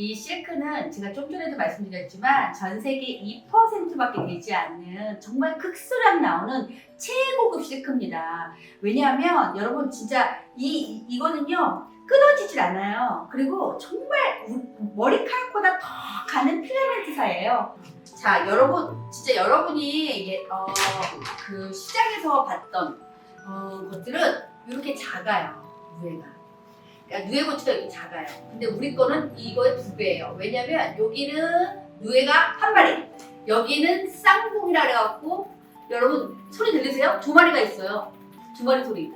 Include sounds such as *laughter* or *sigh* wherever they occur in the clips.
이 실크는 제가 좀 전에도 말씀드렸지만 전 세계 2%밖에 되지 않는 정말 극소량 나오는 최고급 실크입니다. 왜냐하면 여러분 진짜 이 이- 이거는요 끊어지질 않아요. 그리고 정말 우- 머리카락보다 더 가는 필라멘트사예요. 자 여러분 진짜 여러분이 예, 어, 그 시장에서 봤던 어, 것들은 이렇게 작아요 누에가. 그러니까 누에 고치가 이렇게 작아요. 근데 우리 거는 이거의 두 배예요. 왜냐면 여기는 누에가 한 마리, 여기는 쌍봉이라 그래갖고 여러분 소리 들리세요? 두 마리가 있어요. 두 마리 소리.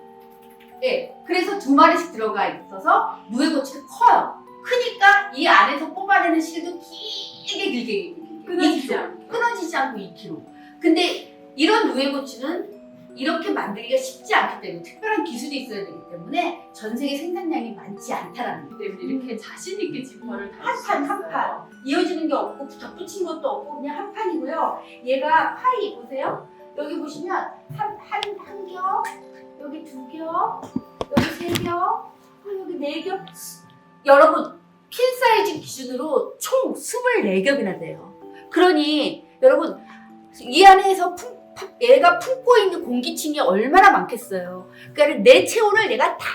예, 그래서 두 마리씩 들어가 있어서 누에 고치가 커요. 크니까 이 안에서 뽑아내는 실도 길게 길게 끊어지지 2kg. 않게. 끊어지지 않고 2kg. 근데 이런 누에 고치는 이렇게 만들기가 쉽지 않기 때문에 특별한 기술이 있어야 되기 때문에 전 세계 생산량이 많지 않다라는 거. 때문에 이렇게 자신 있게 지퍼를 한 판, 한 판. 이어지는 게 없고 덧붙인 것도 없고 그냥 한 판이고요. 얘가 파이 보세요. 여기 보시면 한 한 한 겹, 여기 두 겹, 여기 세 겹, 아, 여기 네 겹. 여러분 핀 사이즈 기준으로 총 24겹이나 돼요. 그러니 여러분 이 안에서 품, 품- 얘가 품고 있는 공기층이 얼마나 많겠어요. 그러니까 내 체온을 내가 다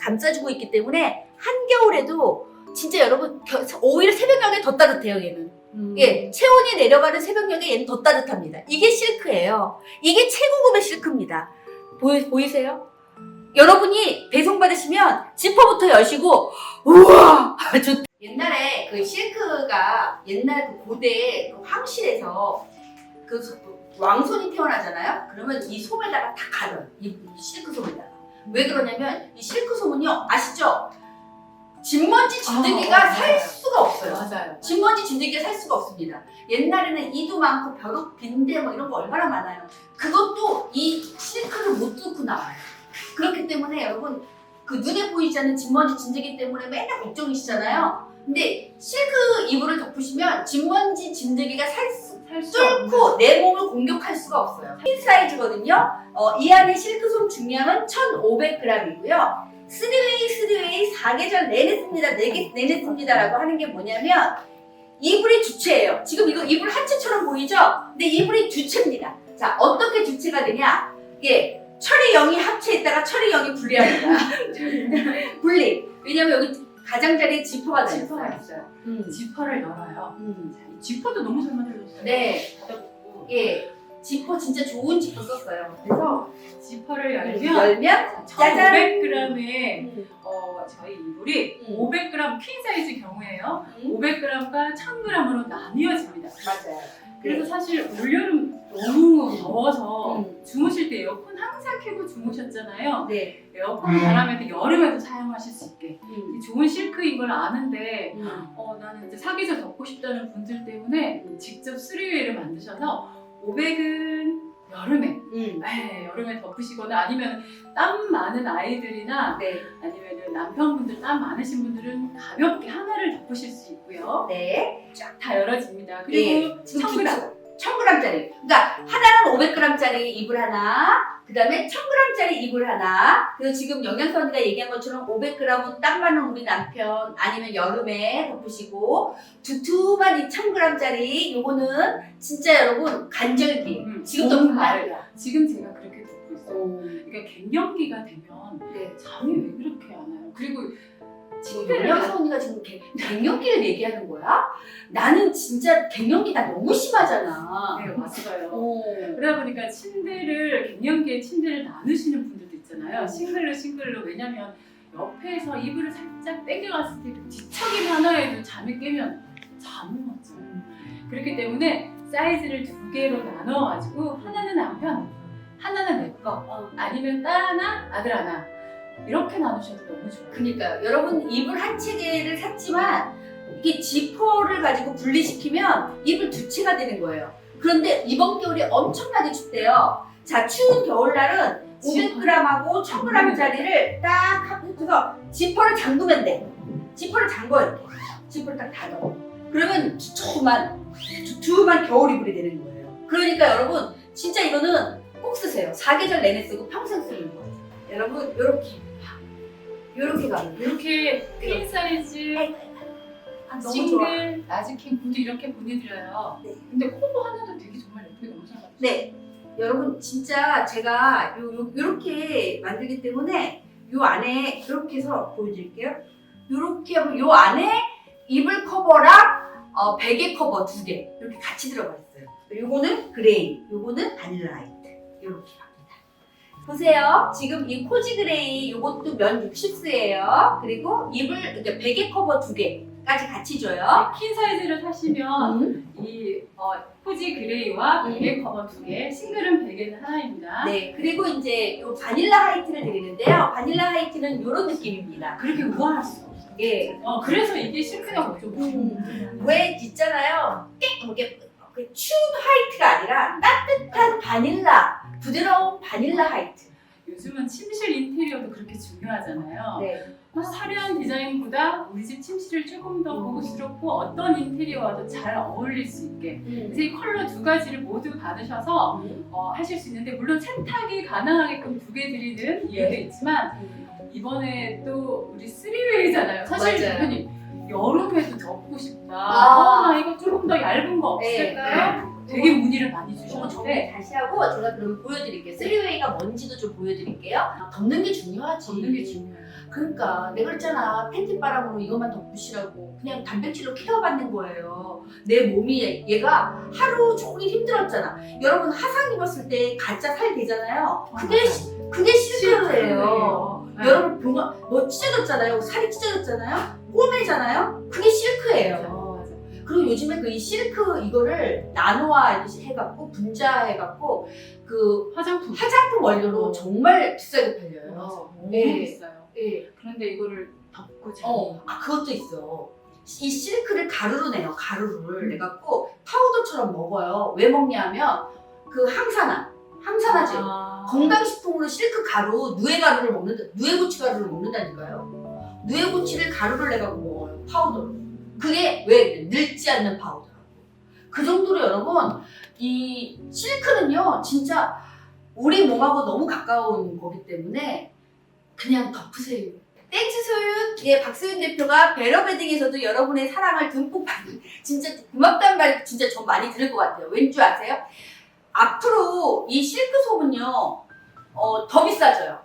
감싸주고 있기 때문에 한겨울에도 진짜 여러분 겨- 오히려 새벽녘에 더 따뜻해요 얘는. 음. 예, 체온이 내려가는 새벽녘에 얘는 더 따뜻합니다. 이게 실크예요. 이게 최고급의 실크입니다. 보이, 보이세요? 여러분이 배송 받으시면 지퍼부터 여시고 우와 *laughs* 좋 옛날에 그 실크가 옛날 그 고대 그 황실에서 그 소- 왕손이 태어나잖아요. 그러면 이 솜에다가 다 가려요. 이, 이 실크 솜에다가. 왜 그러냐면 이 실크 솜은요 아시죠? 진먼지 진드기가 아, 살. 수가 없어요. 맞아요. 진먼지 진드기가 살 수가 없습니다. 옛날에는 이도 많고 벼룩 빈대 뭐 이런 거 얼마나 많아요. 그것도 이 실크를 못 뚫고 나와요. 그렇기 때문에 여러분 그 눈에 보이지 않는 진먼지 진드기 때문에 맨날 걱정이시잖아요. 근데 실크 이불을 덮으시면 진먼지 진드기가 살 수, 뚫고 내 몸을 공격할 수가 없어요. 핀 사이즈거든요. 어, 이 안에 실크솜 중량은 1,500g이고요. 스리웨이 스리웨이 4계절 내내 씁니다. 내개 내내 씁니다라고 하는 게 뭐냐면 이불이 주체예요. 지금 이거 이불 한 채처럼 보이죠? 근데 이불이 주체입니다. 자, 어떻게 주체가 되냐? 이게 철이 0이 합체했다가 철이 0이 분리합니다. *laughs* 분리. 왜냐면 여기 가장자리에 지퍼가 다 지퍼가 있어요. 있어요. 음. 지퍼를 열어요. 음. 이 지퍼도 너무 잘 만들어졌어요. 네. 예. 지퍼 진짜 좋은 지퍼 썼어요. 그래서 지퍼를 열면 열면 짜잔! 1,500g의 어, 저희 이불이 음. 500g 퀸 사이즈 경우에요. 음. 500g과 1000g으로 나뉘어집니다. 맞아요. 그래서 사실 올여름 너무 더워서 음. 주무실 때 에어컨 항상 켜고 주무셨잖아요. 네. 에어컨 바람에도 여름에도 사용하실 수 있게 음. 이 좋은 실크인 걸 아는데 음. 어, 나는 이제 사계절 덮고 싶다는 분들 때문에 직접 쓰리웨이를 만드셔서 500은 여름에 음. 네, 여름에 덮으시거나 아니면 땀 많은 아이들이나 네. 아니면 남편분들 땀 많으신 분들은 가볍게 하나를 덮으실 수 있고요. 네. 쫙 다 열어집니다. 그리고 예. 지금 1000g. 1000g짜리. 그러니까 하나는 500g짜리 이불 하나, 그 다음에 1000g짜리 이불 하나, 그리고 지금 영양사 언니가 얘기한 것처럼 500g은 땀 많은 우리 남편, 아니면 여름에 덮으시고, 두툼한 이 1000g짜리, 요거는 진짜 여러분, 간절기. 음, 지금도 정말 봄날이야. 지금 제가 그렇게 덮고 있어요. 오. 그러니까 갱년기가 되면 네. 잠이 왜 그렇게 안 와요? 그리고 지금 영양사 언니가 지금 갱, 갱년기를 얘기하는 거야? 나는 진짜 갱년기가 너무 심하잖아. 네, 왔어요. 오. 그러다 보니까 침대를 갱년기에 침대를 나누시는 분들도 있잖아요. 음. 싱글로 싱글로 왜냐면 옆에서 이불을 살짝 당겨갔을 때그 뒤척임 하나에도 잠이 깨면 잠을 못 자요. 그렇기 때문에 사이즈를 두 개로 나눠가지고 하나는 남편, 하나는 내 거, 어. 아니면 딸 하나, 아들 하나 이렇게 나누셔도 너무 좋아요. 그니까요. 여러분 이불 한 채를 샀지만 이게 지퍼를 가지고 분리시키면 이불 두 채가 되는 거예요. 그런데 이번 겨울이 엄청나게 춥대요. 자, 추운 겨울날은 500g하고 1000g짜리를 딱 합쳐서 지퍼를 잠그면 돼. 지퍼를 잠궈 이렇게. 지퍼를 딱 닫아. 그러면 두툼한 두툼한 겨울 이불이 되는 거예요. 그러니까 여러분 진짜 이거는 꼭 쓰세요. 사계절 내내 쓰고 평생 쓰는 거예요. 여러분 요렇게 요렇게 가면 돼요. 이렇게 퀸 사이즈 아, 너무 좋아. 싱글 라지킹 구두 이렇게 보내드려요. 네. 근데 콤보 하나도 되게 정말 예쁘게 너무 잘 맞죠? 네. 여러분 진짜 제가 요, 요, 요렇게 만들기 때문에 요 안에 이렇게 해서 보여드릴게요. 요렇게 하면 요 안에 이불 커버랑 어, 베개 커버 두 개 이렇게 같이 들어가 있어요. 요거는 그레이, 요거는 바닐라 화이트 이렇게. 보세요. 지금 이 코지 그레이 요것도 면 60스예요. 그리고 이불 그러니까 베개 커버 두 개까지 같이 줘요. 퀸 사이즈를 사시면 음. 이 어, 포지 그레이와 음. 베개 커버 두 개, 싱글은 베개는 하나입니다. 네, 그리고 이제 요 바닐라 하이트를 드리는데요. 바닐라 하이트는 이런 느낌입니다. 그렇게 우아할 수. 예. 어, 그래서 이게 실크가 좀 음, 왜 있잖아요. 깨 이게 그 추운 하이트가 아니라 따뜻한 바닐라, 부드러운 바닐라 하이트. 요즘은 침실 인테리어도 그렇게 중요하잖아요. 네. 어, 화려한 디자인보다 우리 집 침실을 조금 더 음. 고급스럽고 어떤 인테리어와도 잘 어울릴 수 있게 음. 그래서 이 컬러 두 가지를 모두 받으셔서 어, 하실 수 있는데 물론 세탁이 가능하게끔 두 개 드리는 이유도 네. 있지만 이번에 또 우리 쓰리웨이잖아요. 사실 맞아요. 대표님 여름에도 덮고 싶다. 아. 아, 나 이거 조금 더 얇은 거 없을까요? 되게 문의를 많이 주셨는데 다시 하고 제가 그럼 보여드릴게요. 쓰리웨이가 뭔지도 좀 보여드릴게요. 덮는 게 중요하지. 덮는 게 중요해요. 그러니까 내가 그랬잖아 팬티 바람으로 이것만 덮으시라고 그냥 단백질로 케어받는 거예요 내 몸이 얘가 하루 종일 힘들었잖아 여러분 하상 입었을 때 가짜 살 되잖아요 그게 시- 그게 실크예요 네. 여러분 보면 뭐 찢어졌잖아요 살이 찢어졌잖아요 꼬매잖아요 그게 실크예요. 그리고 요즘에 그 이 실크 이거를 나노화 해갖고 분자해갖고 그 화장품 화장품 원료로 어. 정말 비싸게 팔려요 맞아. 너무 네. 비싸요. 예. 그런데 이거를 덮고 자는 어, 아 그것도 있어. 이 실크를 가루로 내요. 가루를 내갖고 파우더처럼 먹어요. 왜 먹냐면 그 항산화, 항산화제. 아. 건강식품으로 실크 가루, 누에 가루를 먹는다, 누에 고치 가루를 먹는다니까요. 누에 고치를 가루를 내갖고 먹어요. 파우더로. 그게 왜 늙지 않는 파우더라고. 그 정도로 여러분 이 실크는요 진짜 우리 몸하고 너무 가까운 거기 때문에 그냥 덮으세요. 땡스 소윤, 예, 박소윤 대표가 베러베딩에서도 여러분의 사랑을 듬뿍 받는, 진짜 고맙단 말 진짜 좀 많이 들을 것 같아요. 왠 줄 아세요? 앞으로 이 실크솜은요, 어, 더 비싸져요.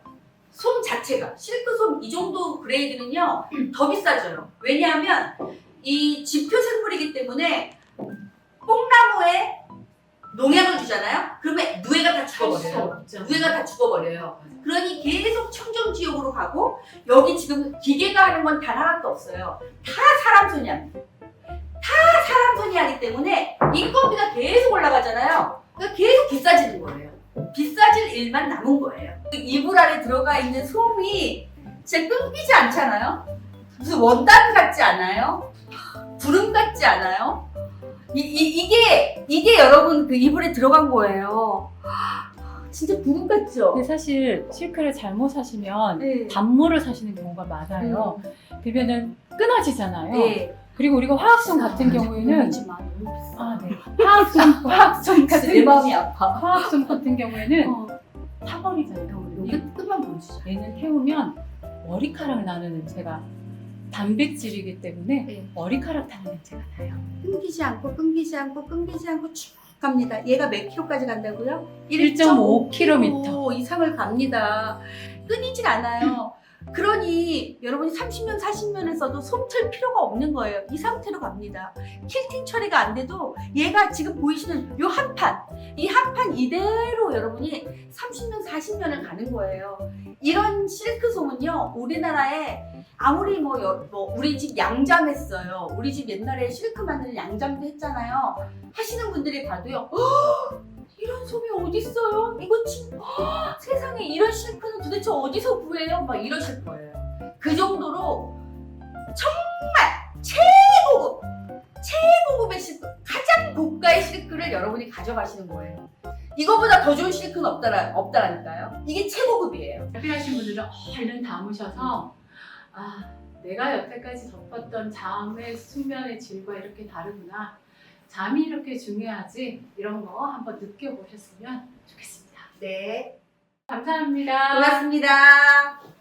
솜 자체가. 실크솜 이 정도 그레이드는요, 더 비싸져요. 왜냐하면 이 지표 생물이기 때문에 뽕나무에 농약을 주잖아요? 그러면 누에가 다 죽어버려요. 누에가 다 죽어버려요. 그러니 계속 청정 지역으로 가고 여기 지금 기계가 하는 건 단 하나도 없어요. 다 사람 손이 합니다. 다 사람 손이 하기 때문에 인건비가 계속 올라가잖아요. 그러니까 계속 비싸지는 거예요. 비싸질 일만 남은 거예요. 그 이불 안에 들어가 있는 솜이 진짜 끊기지 않잖아요. 무슨 원단 같지 않아요? 구름 같지 않아요? 이, 이, 이게 이게 여러분 그 이불에 들어간 거예요. 진짜 구름 같죠? 근데 사실 실크를 잘못 사시면 네. 단물을 사시는 경우가 많아요. 그러면은 끊어지잖아요. 네. 그리고 우리가 화학솜 같은 경우에는. 아, 네. 화학솜 진짜 *laughs* 같은 내 마음이 아파. 화학솜 같은 경우에는 어, 타버리잖아요. 끝, 끝만 보여주자. 얘는 태우면 머리카락 나는 냄새가 단백질이기 때문에 네. 머리카락 타는 냄새가 나요. 끊기지 않고 끊기지 않고 끊기지 않고 쭉 갑니다. 얘가 몇 킬로까지 간다고요? 1.5 킬로미터. 이상을 갑니다. 끊이질 않아요. 그러니 여러분이 30년, 40년을 써도 솜틀 필요가 없는 거예요. 이 상태로 갑니다. 킬팅 처리가 안 돼도 얘가 지금 보이시는 요 한 판, 이 한 판 이대로 여러분이 30년, 40년을 가는 거예요. 이런 실크 솜은요, 우리나라에 아무리 뭐, 여- 뭐 우리 집 양잠했어요. 우리 집 옛날에 실크 만드는 양잠도 했잖아요. 하시는 분들이 봐도요. "헉, 이런 어디 있어요? 이거 진 헉, 세상에 이런 실크는 도대체 어디서 구해요? 막 이러실 거예요. 그 정도로 정말 최고급 최고급의 실크 가장 고가의 실크를 여러분이 가져가시는 거예요. 이거보다 더 좋은 실크는 없다라, 없다라니까요. 이게 최고급이에요. 필요하신 분들은 얼른 담으셔서 아 내가 여태까지 덮었던 잠의 수면의 질과 이렇게 다르구나 잠이 이렇게 중요하지 이런 거 한번 느껴보셨으면 좋겠습니다. 네, 감사합니다. 고맙습니다.